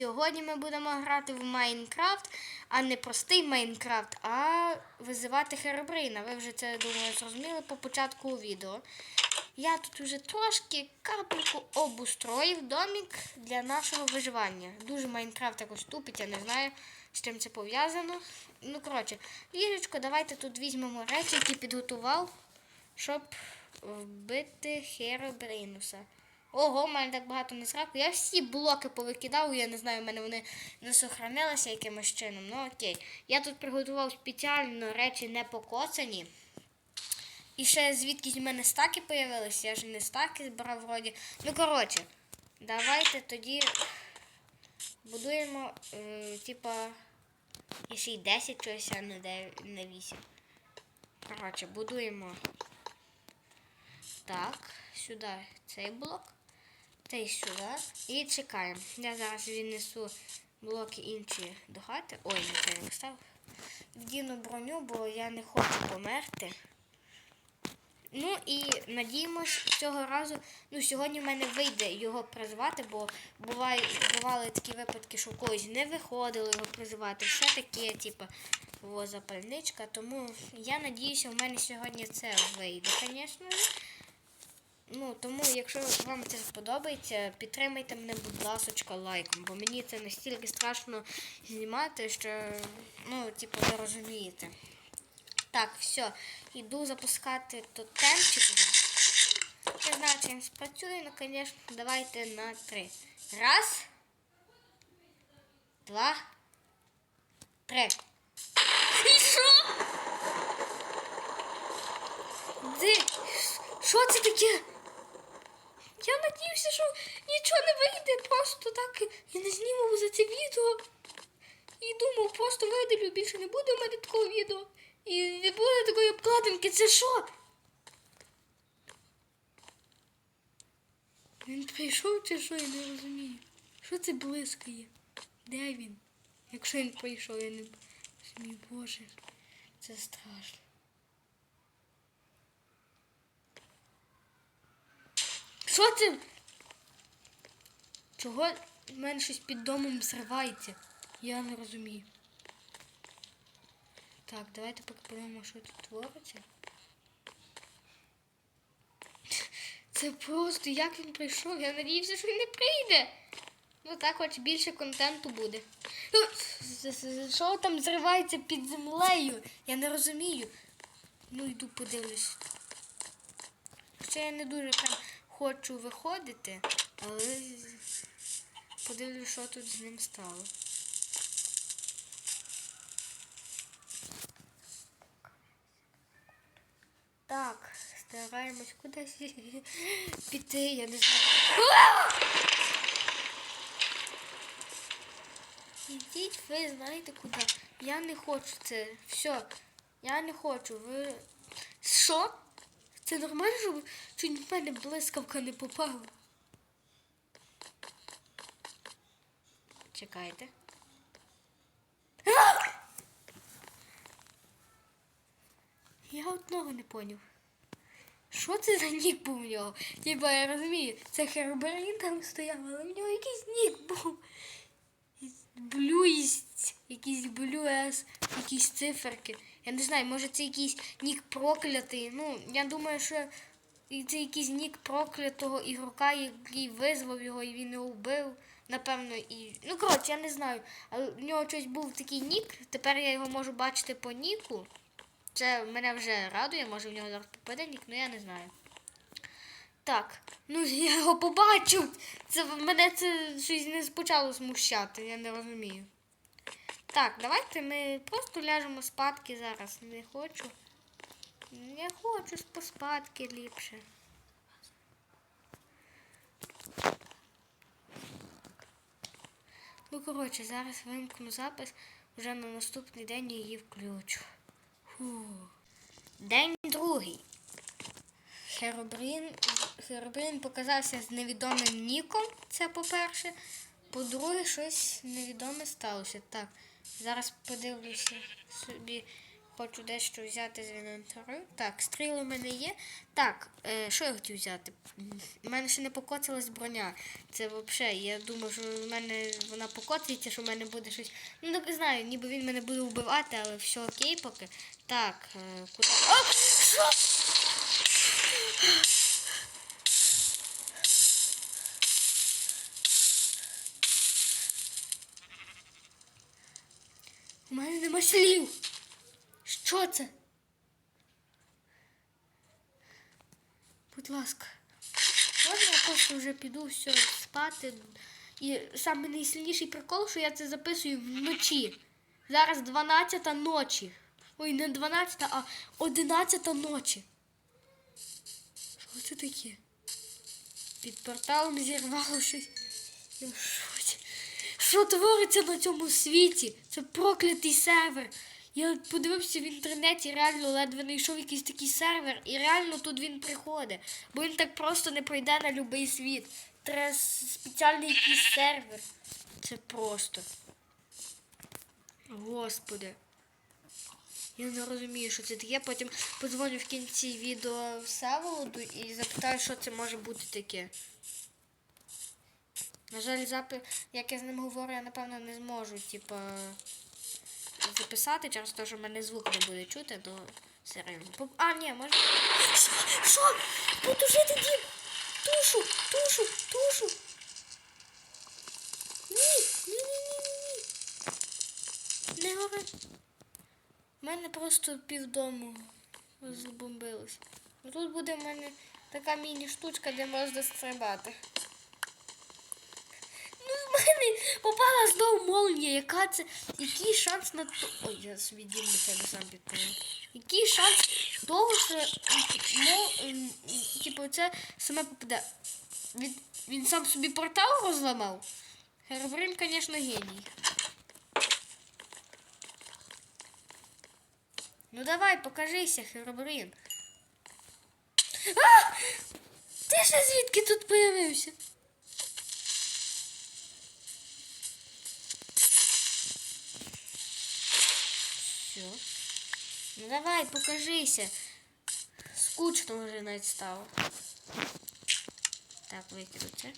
Сьогодні ми будемо грати в Майнкрафт, а не простий Майнкрафт, а визивати Херобрина. Ви вже це думаю зрозуміли по початку відео. Я тут вже трошки капельку обустроїв домик для нашого виживання. Дуже Майнкрафт якось тупить, я не знаю, з чим це пов'язано. Ну, коротше, ліжечко, давайте тут візьмемо речі, які підготував, щоб вбити Херобринуса. Ого, в мене так багато не зраку. Я всі блоки повикидав, я не знаю, в мене вони не сохранилися якимось чином. Ну окей. Я тут приготував спеціально речі не покоцані. І ще звідкись у мене стаки появилися, я ж не стаки збирав вроді. Ну, коротше, давайте тоді будуємо, е, типа, ще й 10 чогось, а не 8. Коротше, будуємо так, сюди цей блок, цей сюди. І чекаємо. Я зараз віднесу блоки інші до хати. Ой, не це я встав. Вдіну броню, бо я не хочу померти. Ну і надіємось цього разу. Ну, сьогодні в мене вийде його призвати, бо буває, бували такі випадки, що когось не виходило його призивати. Все таке, типу, запальничка. Тому я надіюся, в мене сьогодні це вийде, звісно. Ну, тому, якщо вам це сподобається, підтримайте мене, будь ласочка, лайком, бо мені це настільки страшно знімати, що, ну, типу, ви розумієте. Так, все, йду запускати тотемчик. Не знаю, чи він спрацює, ну, звісно, давайте на три. Раз, два, три. І що? Де? Що це таке? Я надіюся, що нічого не вийде, просто так я не зніму за це відео. І думав, просто видалю, більше не буде в мене такого відео. І не буде такої обкладинки. Це що? Він прийшов чи що, я не розумію. Що це блискає? Де він? Якщо він прийшов, я не розумію, боже, це страшно. Що це? Чого в мене щось під домом зривається? Я не розумію. Так, давайте поки подивимося, що тут твориться. Це просто як він прийшов? Я надіюся, що він не прийде. Ну так, хоч більше контенту буде. Ну, Що там зривається під землею? Я не розумію. Ну, йду подивлюсь. Хоча я не дуже прям хочу виходити, але подивлюсь, що тут з ним стало. Так, стараємось кудись піти, я не знаю. Ідіть, ви знаєте куди. Я не хочу це. Все. Я не хочу. Ви. Що? Це нормально, щоб чуть в мене блискавка не попала. Чекайте. Я одного не поняв. Що це за нік був у нього? Типа я розумію, це Херберін там стояв, але в нього якийсь нік був. Блюїсть, якийсь блюес, якісь циферки. Я не знаю, може це якийсь нік проклятий. Ну, я думаю, що це якийсь нік проклятого ігрока, який визвав його і він його вбив. Напевно, і. Ну, коротше, я не знаю. Але в нього щось був такий нік. Тепер я його можу бачити по ніку. Це мене вже радує, може в нього зараз попаде нік, ну я не знаю. Так, ну я його побачив. Це мене це щось не почало смущати, я не розумію. Так, давайте ми просто ляжемо спадки зараз. Не хочу. Не хочу поспадки ліпше. Ну, коротше, зараз вимкну запис, вже на наступний день її включу. Фу. День другий. Херобрін, Херобрін показався з невідомим ніком, це по-перше. По-друге, щось невідоме сталося. Так, зараз подивлюся собі хочу дещо взяти з інвентарю. Так, стріли в мене є. Так, е, що я хотів взяти? У мене ще не покоцалась броня. Це взагалі, я думав, що в мене вона покоцається, що в мене буде щось. Ну, не знаю, ніби він мене буде вбивати, але все окей поки. Так, е, куди. А! Що? У мене нема слів. Що це? Будь ласка. Можна я просто вже піду все спати. І саме найсильніший прикол, що я це записую вночі. Зараз 12 ночі. Ой, не 12, а 11 ночі. Що це таке? Під порталом зірвало щось. Що твориться на цьому світі? Це проклятий сервер. Я подивився в інтернеті, реально ледве знайшов якийсь такий сервер, і реально тут він приходить. Бо він так просто не пройде на будь-який світ. Треба спеціальний якийсь сервер. Це просто. Господи. Я не розумію, що це таке. Потім подзвоню в кінці відео Всеволоду і запитаю, що це може бути таке. На жаль, запи... як я з ним говорю, я напевно не зможу, типа, записати через те, що в мене звук не буде чути, то серйозно. А, ні, може. Що? Потушити дім! Тушу! Тушу! Тушу! Ні! Ні, ні, ні, ні. Не гори. У мене просто півдому розбомбилось. Ну, Тут буде в мене така міні-штучка, де можна стрибати. Мене попала знову молнія. Яка це? Який шанс на то. Ой, я собі дім на себе сам підпалив. Який шанс того, що ну, м, м, типу, це саме попаде. Він, він сам собі портал розламав. Херобрин, звісно, геній. Ну давай, покажися, Херобрин. А! Ти ще звідки тут появився? Все. Ну давай, покажися. Скучно вже навіть стало. Так, викину.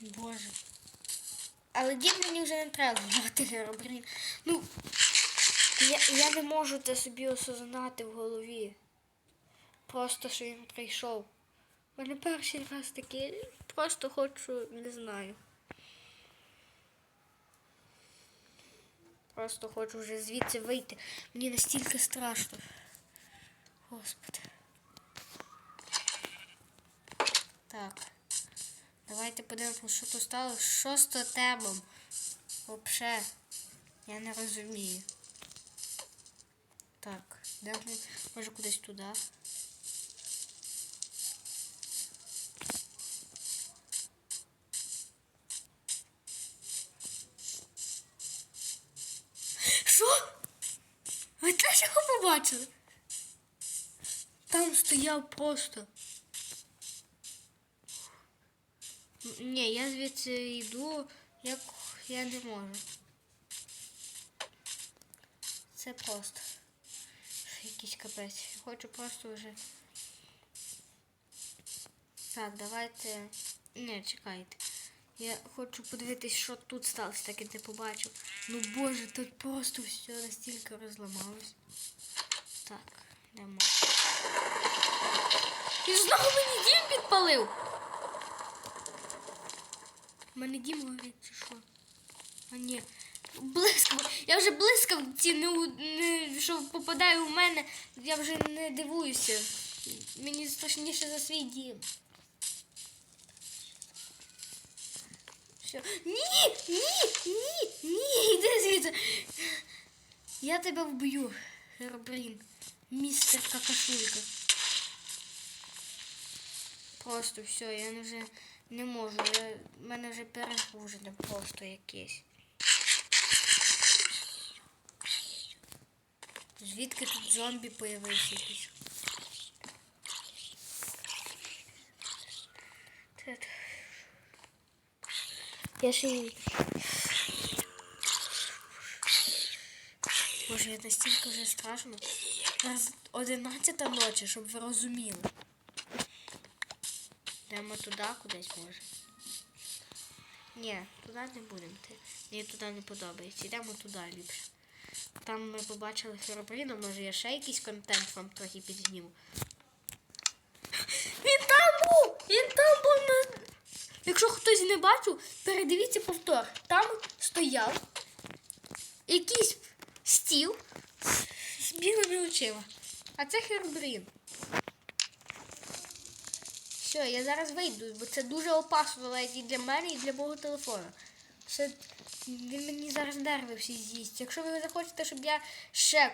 Боже. Але дім мені вже не треба вбивати Геробрін. Ну, я, я не можу це собі осознати в голові. Просто що він прийшов. У перший раз таке. Просто хочу, не знаю. Просто хочу вже звідси вийти. Мені настільки страшно. Господи. Так. Давайте подивимося, що тут стало. Що з тотемом? Вообще. Я не розумію. Так, де? Може кудись туди. Його побачили? Там стояв просто. Ні, я звідси йду, як я не можу. Це просто. Якийсь капець. Я Хочу просто вже. Так, давайте. Не, чекайте. Я хочу подивитись, що тут сталося, так і не побачив. Ну боже, тут просто все настільки розламалось. Йдемо. І знову мені дім підпалив. У мене дім горить, чи що? А ні. Блискав. Я вже блискавці, не, не, що попадає у мене, я вже не дивуюся. Мені страшніше за свій дім. Все. Ні, ні, ні, ні, йди звідси. Я тебе вб'ю, Геробрін. Містер Какашулька. Просто все, я вже не можу. Я, в мене вже перегружене просто якесь. Звідки тут зомбі появився? Я ще й... Боже, настільки вже страшно. Зараз 11 ночі, щоб ви розуміли. Йдемо туди кудись може. Ні, туди не будемо йти. Мені туди не подобається. Йдемо туди ліпше. Там ми побачили Херобріна, може я ще якийсь контент вам трохи підзніму. Він там був! Він там був на. Якщо хтось не бачив, передивіться повтор. Там стояв якийсь стіл з білими очима. А це Хербрін. Все, я зараз вийду, бо це дуже опасно навіть і для мене, і для мого телефону. Це він мені зараз нерви всі з'їсть. Якщо ви захочете, щоб я ще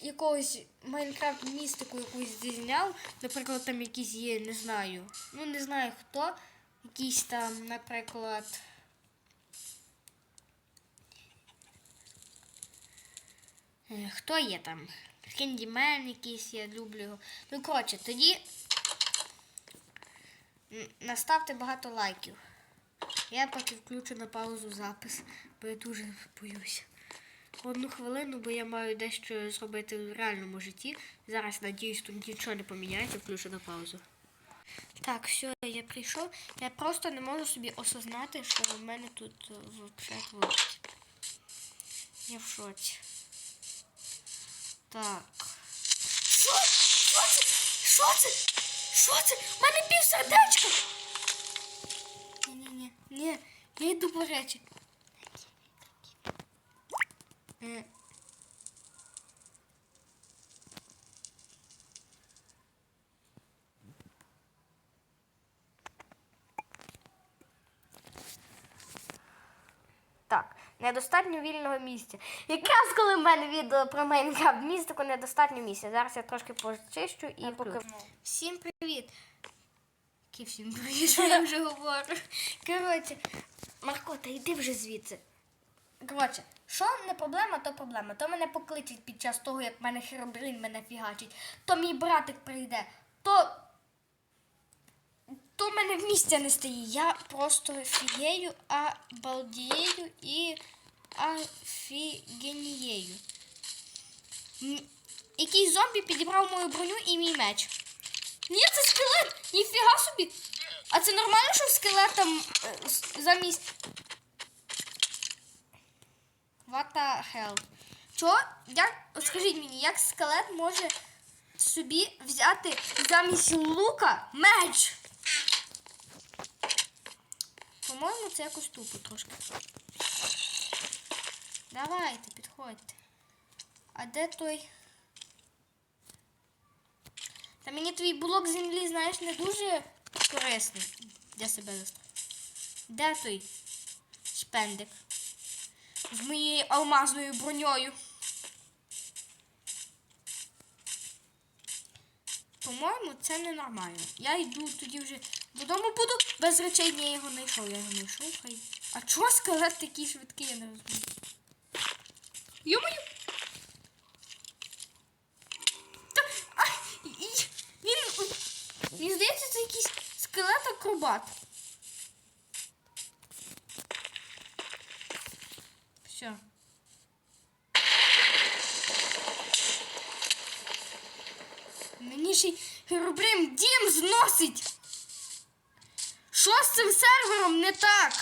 якогось Майнкрафт містику якусь зізняв, наприклад, там якісь є, не знаю. Ну, не знаю хто. Якийсь там, наприклад. Хто є там? Кендімен якийсь, я люблю його. Ну, коротше, тоді наставте багато лайків. Я поки включу на паузу запис, бо я дуже боюся. Одну хвилину, бо я маю дещо зробити в реальному житті. Зараз, надіюсь, тут нічого не поміняється, включу на паузу. Так, все, я прийшов. Я просто не можу собі осознати, що в мене тут взагалі твориться. Я в шоці. Так. Що? Що це? Що це? Що це? У мене пів сердечка. Ні-ні-ні. Ні, я йду по речі. Е. Так, недостатньо вільного місця. Якраз коли в мене відео про Майнкрафт містику недостатньо місця. Зараз я трошки почищу і покажу. Всім привіт! Який всім привіт, що я вже говорю. Коротше, Марко, та йди вже звідси. Коротше, що не проблема, то проблема. То мене покличуть під час того, як мене херобрин мене фігачить, то мій братик прийде, то. То в мене місця не стає. Я просто фією, балдією і афігенією. М, Якийсь зомбі підібрав мою броню і мій меч. Ні, це скелет! Ніфіга собі! А це нормально, що в скелета м, е, замість. What the hell? Чо? Як, скажіть мені, як скелет може собі взяти замість лука меч? По-моєму, це якось тупо трошки. Давайте, підходьте. А де той? Та мені твій блок землі, знаєш, не дуже корисний для себе застрою. Де той шпендик? З моєю алмазною броньою. По-моєму, це ненормально. Я йду тоді вже додому буду без речей. Ні, я його не йшов, я його не йшов. Хай. А чого скелет такий швидкий, я не розумію. А, він, він, здається, це якийсь скелет-акробат. Все. Мені ще й Херобрин дім зносить. Що з цим сервером не так?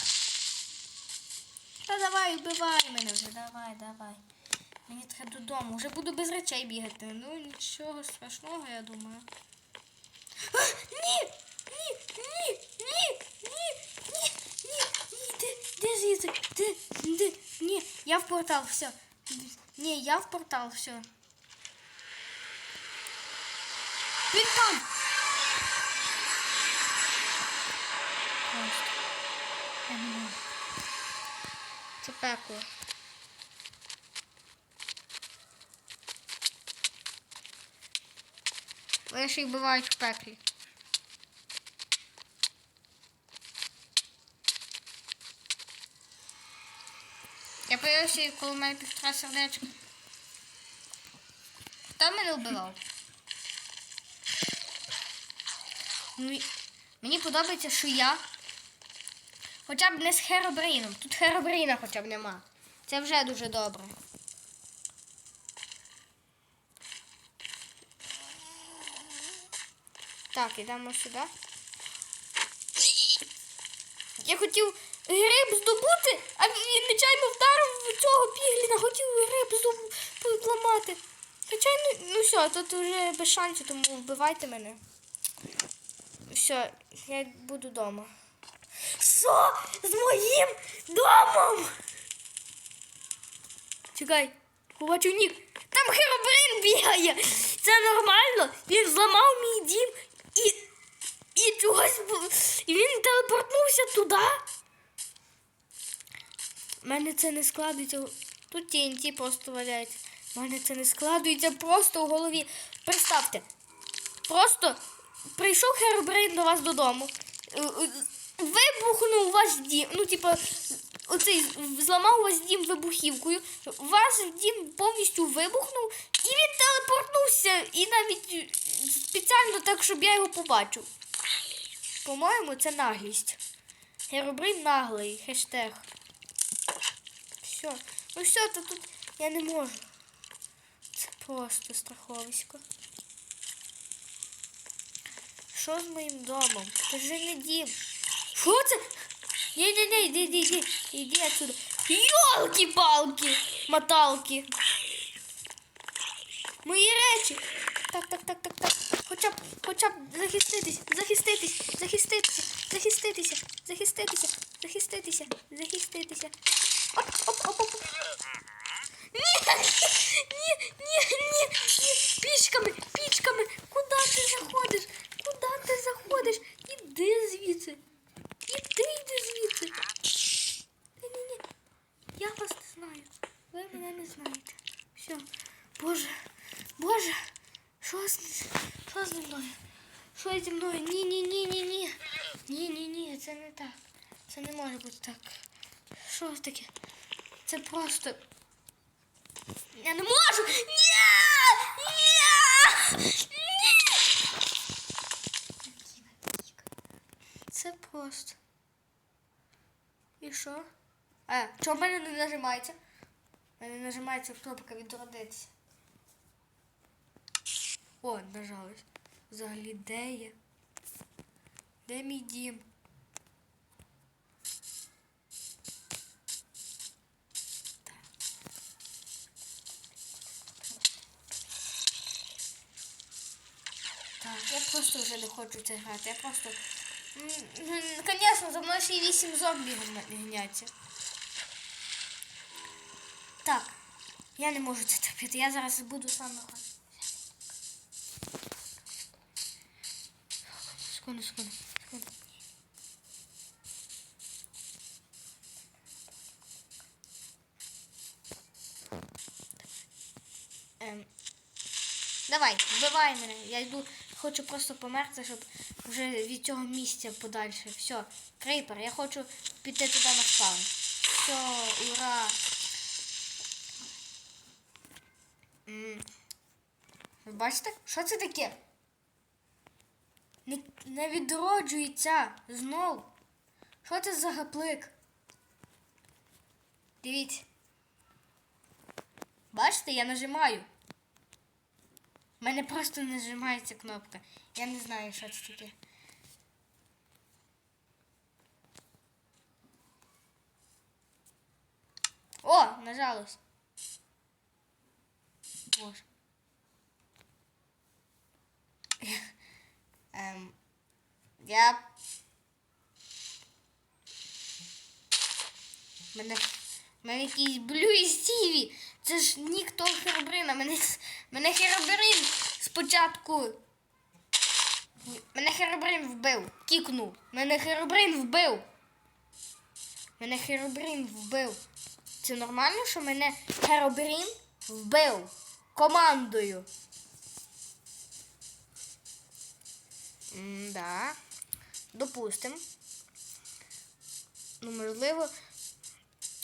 Та давай, вбивай мене вже, давай, давай. Мені треба додому. Вже буду без речей бігати. Ну нічого страшного, я думаю. А, ні! Ні! Ні! Ні! Ні! Ні! Ні! Ні! Де, де звідси? Де? Де? Ні, я в портал, все. Ні, я в портал, все. Він там! Просто. Я не можу. Це пекло. Вони ще й бувають в пеклі. Я появився, коли в мене півтора сердечка. Хто мене вбивав? Мені подобається, що я Хоча б не з херобріном. Тут херобріна хоча б нема. Це вже дуже добре. Так, ідемо сюди. Я хотів гриб здобути, а він нечайно вдарив цього пігліна, хотів гриб зламати. Звичайно, ну все, тут вже без шансів, тому вбивайте мене. Все, я буду вдома. Що? З моїм домом? Чекай, побачив нік. Там херобрин бігає. Це нормально. Він зламав мій дім і. І чогось. І він телепортнувся туди. У мене це не складується. Тут TNT просто валяється. У мене це не складується просто у голові. Представте, просто прийшов Херобрин до вас додому. Вибухнув ваш дім. Ну, типу, оцей зламав у вас дім вибухівкою. Ваш дім повністю вибухнув, і він телепортнувся. І навіть е, спеціально так, щоб я його побачив. По-моєму, це наглість. Херобрин наглий, хештег. Все. Ну все, то тут я не можу. Це просто страховисько. Що з моїм домом? Це ж не дім. Що це? Ні, ні, ні, іди, іди, іди, іди отсюда. Йолки-палки, моталки. Мої речі. Так, так, так, так, так. Хоча б, хоча б захиститись, захиститись, захиститися, захиститися, захиститися, захиститися, захиститися. Оп, оп, оп, оп. Ні, ні, ні, ні, ні, пічками, пічками. Куди ти заходиш? Куди ти заходиш? Іди звідси. Йди звідси. Ні, ні, ні. Я вас не знаю. Ви мене не знаєте. Все. Боже, Боже, що з, що зі мною? Що зі мною? Ні, ні, ні, ні, ні. Ні, ні, ні, це не так. Це не може бути так. Що це таке? Це просто. Я не можу! Ні! Ні! Ні! Це просто. І що? А, чого в мене не нажимається? В мене нажимається кнопка відродитися. О, нажалось. Взагалі, де я? Де мій дім? Так, я просто вже не хочу це грати. Я просто. М, м, Звісно, за мною ще й вісім зомбі гна- гняться. Так, я не можу це терпіти. Я зараз буду сам находити. Секунду, секунду, секунду. Ем, Давай, вбивай мене. Я йду, Хочу просто померти, щоб вже від цього місця подальше. Все, крейпер, я хочу піти туди на спаун. Все, ура! Ви бачите? Що це таке? Не, не відроджується знов. Що це за гаплик? Дивіться. Бачите, я нажимаю. У мене просто не нажимається кнопка. Я не знаю, що це таке. О, нажалось. Боже. Ем, я. Мене. Мене якийсь Блю і Стіві. Це ж нік того Херобрина. Мене, мене Херобрин спочатку. Мене Херобрин вбив. Кікнув. Мене Херобрин вбив. Мене Херобрин вбив. Це нормально, що мене Херобрин вбив командою. М, Да. Допустим. Ну, можливо.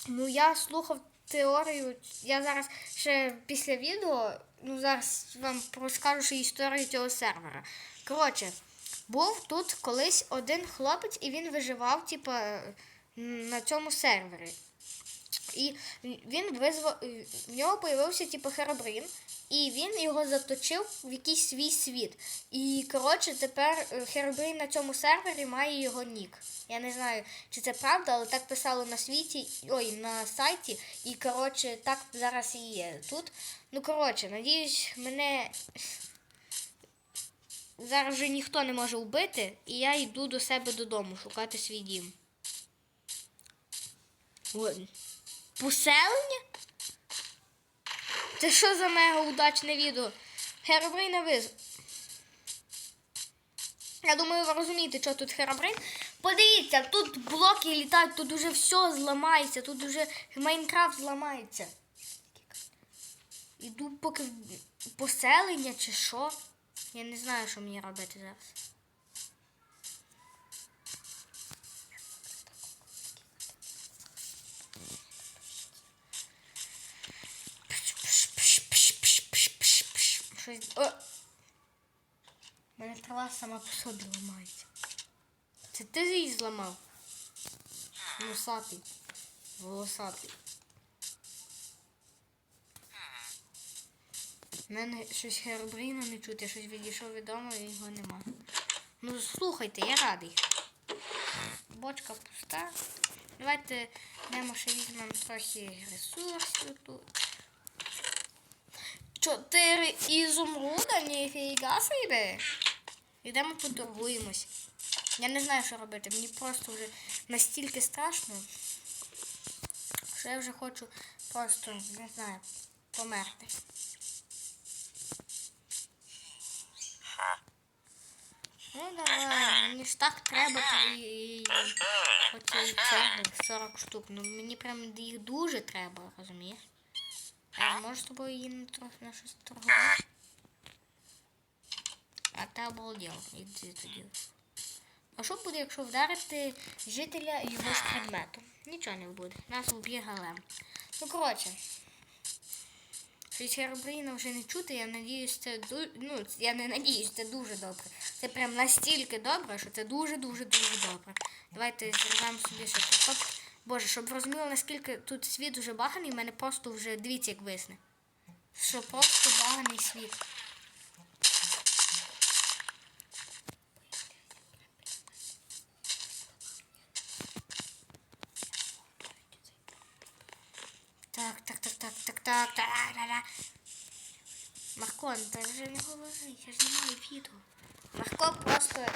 Ну, я слухав теорію. Я зараз ще після відео, ну зараз вам розкажу ще історію цього сервера. Коротше, був тут колись один хлопець, і він виживав, типа, на цьому сервері. І він визвав, в нього з'явився типу херобрин, і він його заточив в якийсь свій світ. І коротше, тепер е, херобрин на цьому сервері має його нік. Я не знаю, чи це правда, але так писало на світі, ой, на сайті. І коротше, так зараз і є тут. Ну, коротше, надіюсь, мене зараз вже ніхто не може вбити, і я йду до себе додому шукати свій дім. Поселення? Це що за мега удачне відео? Херобрина виз. Я думаю, ви розумієте, що тут херобрин. Подивіться, тут блоки літають, тут уже все зламається, тут уже Майнкрафт зламається. Іду поки поселення чи що. Я не знаю, що мені робити зараз. Щось. О! У мене трава сама по собі ламається. Це ти її зламав? Носатий. Волосатий. У мене щось херобрина не чути, щось відійшов від дому і його нема. Ну слухайте, я радий. Бочка пуста. Давайте йдемо ще візьмемо трохи ресурсів тут. Чотири ізумруда, ніфіга собі. Йдемо поторгуємось. Я не знаю, що робити. Мені просто вже настільки страшно, що я вже хочу просто, не знаю, померти. Ну давай, мені ж так треба твої оцей цегли 40 штук. Ну мені прям їх дуже треба, розумієш? А я можу з тобою її на трохи на щось торгувати? А ти обалдел, іди тоді. А що буде, якщо вдарити жителя його ж предметом? Нічого не буде. Нас вб'є галем. Ну, коротше. Щось Херобрина вже не чути, я надіюсь, це ду... ну, я не надіюсь, це дуже добре. Це прям настільки добре, що це дуже-дуже дуже добре. Давайте зірвемо собі ще купок. Боже, щоб ви розуміли, наскільки тут світ дуже баганий, в мене просто вже дивіться, як висне. Що просто баганий світ. Так, так, так, так, так, так, так, так. Марко, ти вже не говори, я ж не маю відео. Марко просто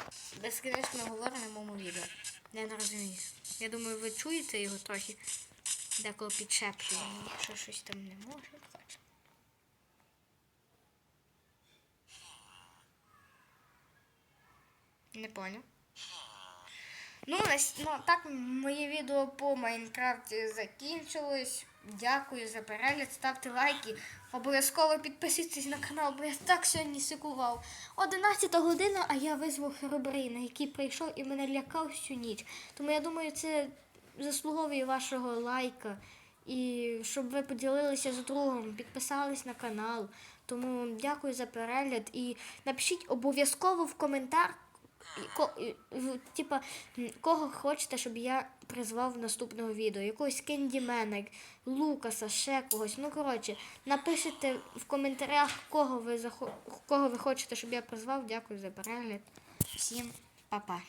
безкінечно говорить на моєму відео. Я не розумію. Я думаю, ви чуєте його трохи. Деколи підшеплює мені, що щось там не може. Не поняв. Ну, ну, так моє відео по Майнкрафті закінчилось. Дякую за перегляд, ставте лайки. Обов'язково підписуйтесь на канал, бо я так сьогодні сикував. 11 година, а я визвав Херобрина, який прийшов і мене лякав всю ніч. Тому я думаю, це заслуговує вашого лайка. І щоб ви поділилися з другом, підписались на канал. Тому дякую за перегляд і напишіть обов'язково в коментар, типа, кого хочете, щоб я призвав в наступного відео. Якогось кендімена, Лукаса, ще когось. Ну, коротше, напишіть в коментарях, кого ви, кого ви хочете, щоб я призвав. Дякую за перегляд. Всім па-па.